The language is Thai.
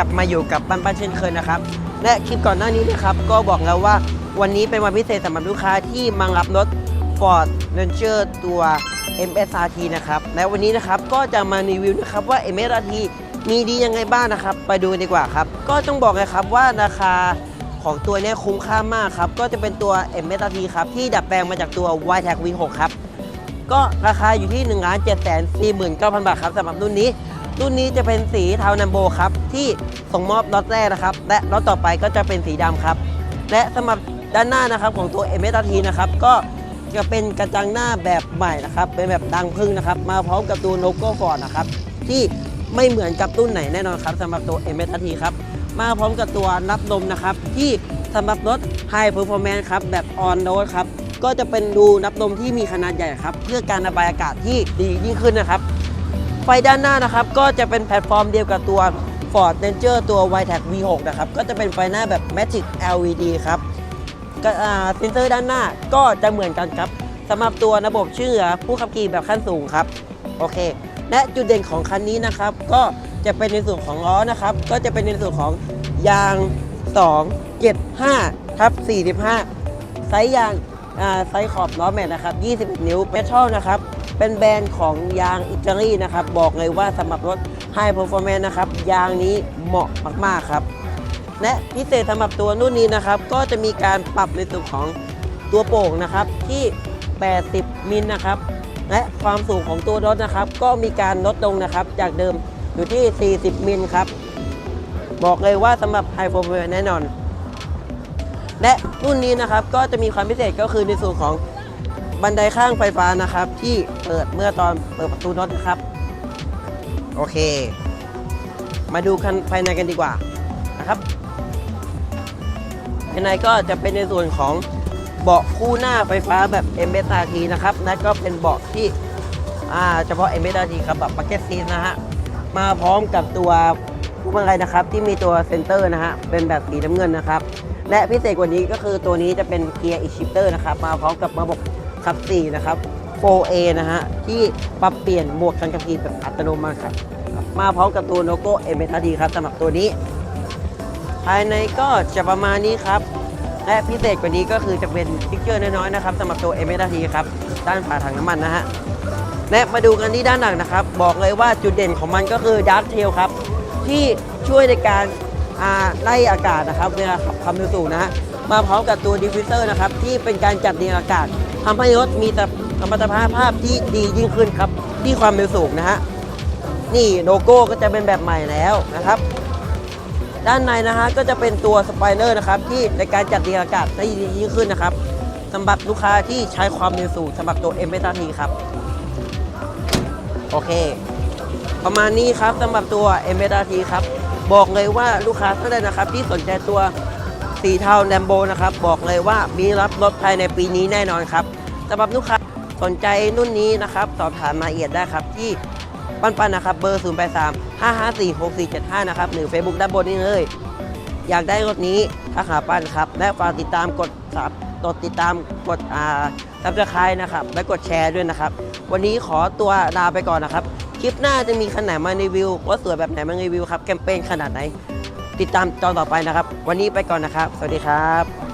กับปันปันเช่นเคยนะครับ และคลิปก่อนหน้านี้นะครับ ก็บอกแล้วว่าวันนี้เป็นวันพิเศษสำหรับลูกค้าที่มารับรถ Ford Ranger ตัว MSRT นะครับและวันนี้นะครับก็จะมารีวิวนะครับว่า MSRT มีดียังไงบ้างนะครับ ไปดูดีกว่าครับ ก็ต้องบอกเลยครับว่าราคาของตัวนี้คุ้มค่ามากครับ ก็จะเป็นตัว MSRT ครับ ที่ดัดแปลงมาจากตัว y t a g V6 ครับ ก็ราคาอยู่ที่ 1 7 4 9 0 0 0 บาทครับสำหรับรุ่นนี้ รุ่นนี้จะเป็นสีเทานัมโบครับที่ส่งมอบล็อตแรกนะครับ และล็อตต่อไปก็จะเป็นสีดำครับ และสำหรับด้านหน้านะครับของตัว m s r t นะครับก็จะเป็นกระจังหน้าแบบใหม่นะครับ เป็นแบบดังพึ่งนะครับ มาพร้อมกับตัวโลโก้ฟอร์ดนะครับที่ไม่เหมือนกับรุ่นไหนแน่นอนครับสำหรับตัว m s r t ครับมาพร้อมกับตัวนับลมนะครับ ที่สำหรับรถ High Performance ครับแบบ On Road ครับก็จะเป็นดูนับลมที่มีขนาดใหญ่ครับ เพื่อการระบายอากาศที่ดียิ่งขึ้นนะครับ ไฟด้านหน้านะครับ ก็จะเป็นแพลตฟอร์มเดียวกับตัว Ford Ranger ตัว y t a g V6 นะครับ ก็จะเป็นไฟหน้าแบบ Magic LED ครับเซนเซอร์ด้านหน้าก็จะเหมือนกันครับสำหรับตัวระบบช่วยเหลือผู้ขับขี่แบบขั้นสูงครับ โอเค และจุดเด่นของคันนี้นะครับ ก็จะเป็นในส่วนของล้อนะครับ ก็จะเป็นในส่วนของยาง 2 7 5ทับ45 ไซส์ยางไซส์ขอบล้อแม็กนะครับ 21 นิ้วเมทัลนะครับ เป็นแบรนด์ของยางอิตาลีนะครับ บอกเลยว่าสำหรับรถ High Performance นะครับ ยางนี้เหมาะมาก ๆ ครับ และพิเศษสำหรับตัวรุ่นนี้นะครับ ก็จะมีการปรับในส่วนของตัวโป่งนะครับที่ 80 มิลนะครับ และความสูงของตัวรถนะครับ ก็มีการลดลงนะครับ จากเดิมอยู่ที่ 40 มิลครับ บอกเลยว่าสำหรับ High Performance แน่นอน และรุ่นนี้นะครับก็จะมีความพิเศษก็คือในส่วนของ บันไดข้างไฟฟ้านะครับ ที่เปิดเมื่อตอนเปิดประตูรถนะครับ โอเค มาดูกันภายในกันดีกว่านะครับภายในก็จะเป็นในส่วนของเบาะคู่หน้าไฟฟ้าแบบ m s r t นะครับและก็เป็นเบาะที่อ่าเฉพาะ m s r t ครับแบบปักเก็ตซีนะฮะมาพร้อมกับตัวพวงมาลัยนะครับที่มีตัวเซนเตอร์นะฮะเป็นแบบสีน้ำเงินนะครับ และพิเศษกว่านี้ก็คือตัวนี้จะเป็นเกียร์อีชิปเตอร์นะครับ มาพร้อมกับระบบ ขับสี่นะครับ 4A นะฮะ ที่ปรับเปลี่ยนโหมดการขับขี่แบบอัตโนมัติครับ มาพร้อมกับตัวโลโก้ m s r t ครับสำหรับตัวนี้ ภายในก็จะประมาณนี้ครับ และพิเศษกว่านี้ก็คือจะเป็นสติ๊กเกอร์น้อยๆนะครับสำหรับตัว m s r t ครับ ด้านฝาถังน้ำมันนะฮะ และมาดูกันที่ด้านหลังนะครับ บอกเลยว่าจุดเด่นของมันก็คือ Dark Tail ครับ ที่ช่วยในการไล่อากาศนะครับเวลาขับความเร็วสูงนะฮะมาพร้อมกับตัวดิฟฟิวเซอร์นะครับที่เป็นการจัดเรียงอากาศ ทำให้รถมีสมรรถภาพภาพที่ดียิ่งขึ้นครับที่ความเร็วสูงนะฮะนี่โลโก้ก็จะเป็นแบบใหม่แล้วนะครับ ด้านในนะฮะก็จะเป็นตัวสไปเลอร์นะครับที่ในการจัดเรียงอากาศได้ดียิ่งขึ้นนะครับสำหรับลูกค้าที่ใช้ความเร็วสูงสำหรับตัว m อ t ครับโอเค ประมาณนี้ครับสำหรับตัว m อ t ครับบอกเลยว่าลูกค้าท่านใดนะครับ ที่สนใจตัว สีเทาแลมโบนะครับ บอกเลยว่ามีรับรถภายในปีนี้แน่นอนครับสำหรับลูกค้าสนใจรุ่นนี้นะครับ สอบถามรายละเอียดได้ครับที่ปันปันนะครับ เบอร์ 0 8 3 5 5 4 6 4 7 5 นะครับ หรือ Facebook ด้านบนนี้เลย อยากได้รถนี้ทักหาปันครับ และฝากติดตามกดสับกดติดตามกดอ่าซับสไครต์นะครับ และกดแชร์ด้วยนะครับ วันนี้ขอตัวลาไปก่อนนะครับ คลิปหน้าจะมีคันไหนมารีวิวว่าสวยแบบไหนมารีวิวครับแคมเปญขนาดไหน ติดตามตอนต่อไปนะครับ วันนี้ไปก่อนนะครับ สวัสดีครับ